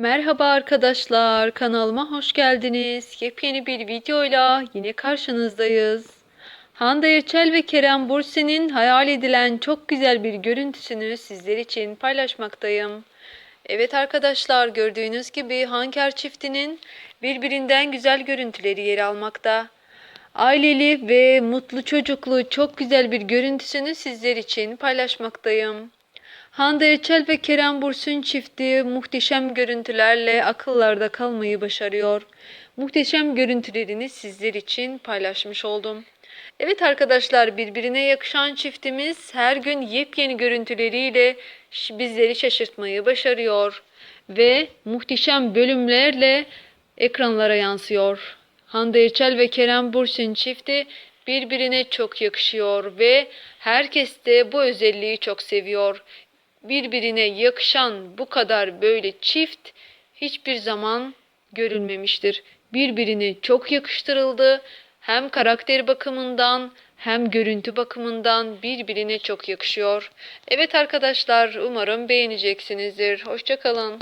Merhaba arkadaşlar, kanalıma hoş geldiniz. Yepyeni bir videoyla yine karşınızdayız. Hande Erçel ve Kerem Bürsin'in hayal edilen çok güzel bir görüntüsünü sizler için paylaşmaktayım. Evet arkadaşlar, gördüğünüz gibi Hanker çiftinin birbirinden güzel görüntüleri yer almakta. Aileli ve mutlu çocuklu çok güzel bir görüntüsünü sizler için paylaşmaktayım. Hande Erçel ve Kerem Bürsin çifti muhteşem görüntülerle akıllarda kalmayı başarıyor. Muhteşem görüntülerini sizler için paylaşmış oldum. Evet arkadaşlar birbirine yakışan çiftimiz her gün yepyeni görüntüleriyle bizleri şaşırtmayı başarıyor. Ve muhteşem bölümlerle ekranlara yansıyor. Hande Erçel ve Kerem Bürsin çifti birbirine çok yakışıyor ve herkes de bu özelliği çok seviyor. Birbirine yakışan bu kadar böyle çift hiçbir zaman görülmemiştir. Birbirine çok yakıştırıldı. Hem karakter bakımından hem görüntü bakımından birbirine çok yakışıyor. Evet arkadaşlar umarım beğeneceksinizdir. Hoşçakalın.